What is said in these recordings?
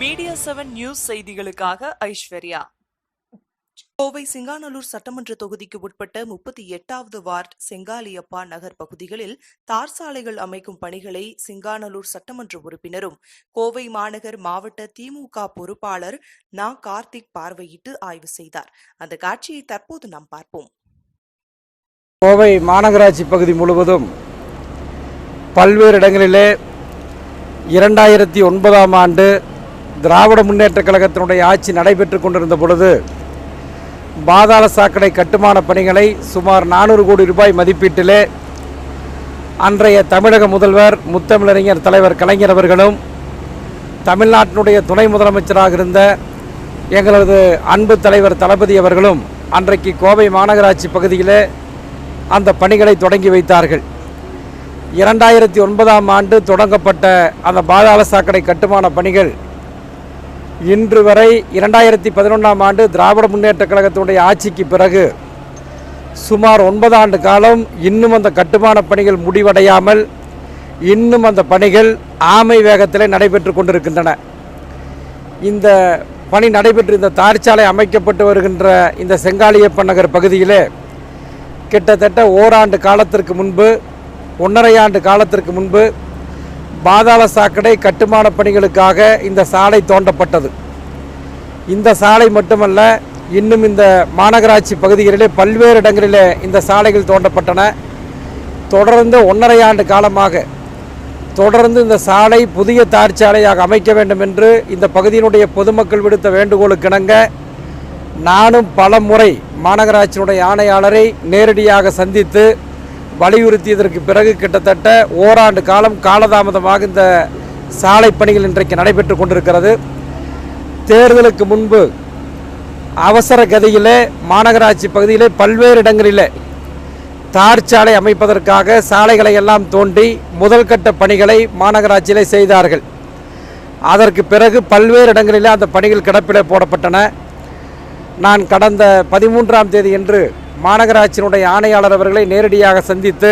Media seven news செய்திகளுக்காக ஐஸ்வர்யா. கோவை சிங்காநல்லூர் சட்டமன்ற தொகுதிக்கு உட்பட்ட முப்பத்தி எட்டாவது வார்டு செங்காலியப்பா நகர் பகுதிகளில் தார் சாலைகள் அமைக்கும் பணிகளை சிங்காநல்லூர் சட்டமன்ற உறுப்பினரும் கோவை மாநகர் மாவட்ட திமுக பொறுப்பாளர் நா. கார்த்திக் பார்வையிட்டு ஆய்வு செய்தார். அந்த காட்சியை தற்போது நாம் பார்ப்போம். கோவை மாநகராட்சி பகுதி முழுவதும் பல்வேறு இடங்களிலே இரண்டாயிரத்தி ஒன்பதாம் ஆண்டு திராவிட முன்னேற்றக் கழகத்தினுடைய ஆட்சி நடைபெற்று கொண்டிருந்த பொழுது பாதாள சாக்கடை கட்டுமான பணிகளை சுமார் நானூறு கோடி ரூபாய் மதிப்பீட்டிலே அன்றைய தமிழக முதல்வர் முத்தமிழறிஞர் தலைவர் கலைஞர் அவர்களும் தமிழ்நாட்டினுடைய துணை முதலமைச்சராக இருந்த எங்களது அன்பு தலைவர் தளபதி அவர்களும் அன்றைக்கு கோவை மாநகராட்சி பகுதியிலே அந்த பணிகளை தொடங்கி வைத்தார்கள். இரண்டாயிரத்தி ஒன்பதாம் ஆண்டு தொடங்கப்பட்ட அந்த பாதாள சாக்கடை கட்டுமான பணிகள் இன்று வரை இரண்டாயிரத்தி பதினொன்றாம் ஆண்டு திராவிட முன்னேற்றக் கழகத்தினுடைய ஆட்சிக்கு பிறகு சுமார் ஒன்பது ஆண்டு காலம் இன்னும் அந்த கட்டுமான பணிகள் முடிவடையாமல் இன்னும் அந்த பணிகள் ஆமை வேகத்தில் நடைபெற்று கொண்டிருக்கின்றன. இந்த பணி நடைபெற்று இந்த தார்ச்சாலை அமைக்கப்பட்டு வருகின்ற இந்த செங்காலியப்பன் நகர் பகுதியிலே கிட்டத்தட்ட ஓராண்டு காலத்திற்கு முன்பு ஒன்றரை ஆண்டு காலத்திற்கு முன்பு பாதாள சாக்கடை கட்டுமான பணிகளுக்காக இந்த சாலை தோண்டப்பட்டது. இந்த சாலை மட்டுமல்ல இன்னும் இந்த மாநகராட்சி பகுதிகளிலே பல்வேறு இடங்களிலே இந்த சாலைகள் தோண்டப்பட்டன. தொடர்ந்து ஒன்றரை ஆண்டு காலமாக தொடர்ந்து இந்த சாலை புதிய தார் சாலையாக அமைக்க வேண்டும் என்று இந்த பகுதியினுடைய பொதுமக்கள் விடுத்த வேண்டுகோளுக்கிணங்க நானும் பல முறை மாநகராட்சியினுடைய ஆணையாளரை நேரடியாக சந்தித்து வலியுறுத்தியதற்கு பிறகு கிட்டத்தட்ட ஓராண்டு காலம் காலதாமதமாக இந்த சாலை பணிகள் இன்றைக்கு நடைபெற்று கொண்டிருக்கிறது. தேர்தலுக்கு முன்பு அவசர கதியிலே மாநகராட்சி பகுதியிலே பல்வேறு இடங்களிலே தார் சாலை அமைப்பதற்காக சாலைகளை எல்லாம் தோண்டி முதல் கட்ட பணிகளை மாநகராட்சியிலே செய்தார்கள். அதற்கு பிறகு பல்வேறு இடங்களிலே அந்த பணிகள் கிடப்பிலே போடப்பட்டன. நான் கடந்த பதிமூன்றாம் தேதி என்று மாநகராட்சியினுடைய ஆணையாளர் அவர்களை நேரடியாக சந்தித்து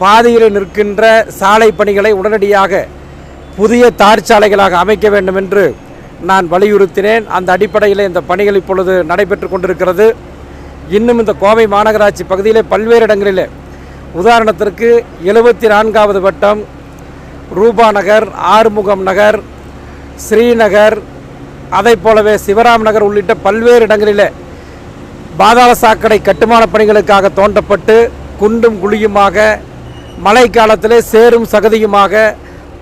பாதியில் நிற்கின்ற சாலை பணிகளை உடனடியாக புதிய தார் சாலைகளாக அமைக்க வேண்டும் என்று நான் வலியுறுத்தினேன். அந்த அடிப்படையில் இந்த பணிகள் இப்பொழுது நடைபெற்று கொண்டிருக்கிறது. இன்னும் இந்த கோவை மாநகராட்சி பகுதியிலே பல்வேறு இடங்களிலே உதாரணத்திற்கு எழுபத்தி நான்காவது வட்டம் ரூபா நகர் ஆறுமுகம் நகர் ஸ்ரீநகர் அதைப் போலவே சிவராம் நகர் உள்ளிட்ட பல்வேறு இடங்களிலே பாதாள சாக்கடை கட்டுமான பணிகளுக்காக தோண்டப்பட்டு குண்டும் குழியுமாக மழை காலத்தில் சேரும் சகதியுமாக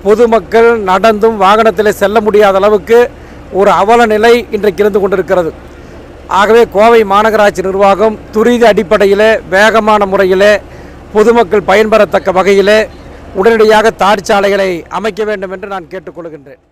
பொதுமக்கள் நடந்தும் வாகனத்தில் செல்ல முடியாத அளவுக்கு ஒரு அவல நிலை இன்றைக்கு இருந்து கொண்டிருக்கிறது. ஆகவே கோவை மாநகராட்சி நிர்வாகம் துரித அடிப்படையிலே வேகமான முறையிலே பொதுமக்கள் பயன்பெறத்தக்க வகையிலே உடனடியாக தார் சாலைகளை அமைக்க வேண்டும் என்று நான் கேட்டுக்கொள்கின்றேன்.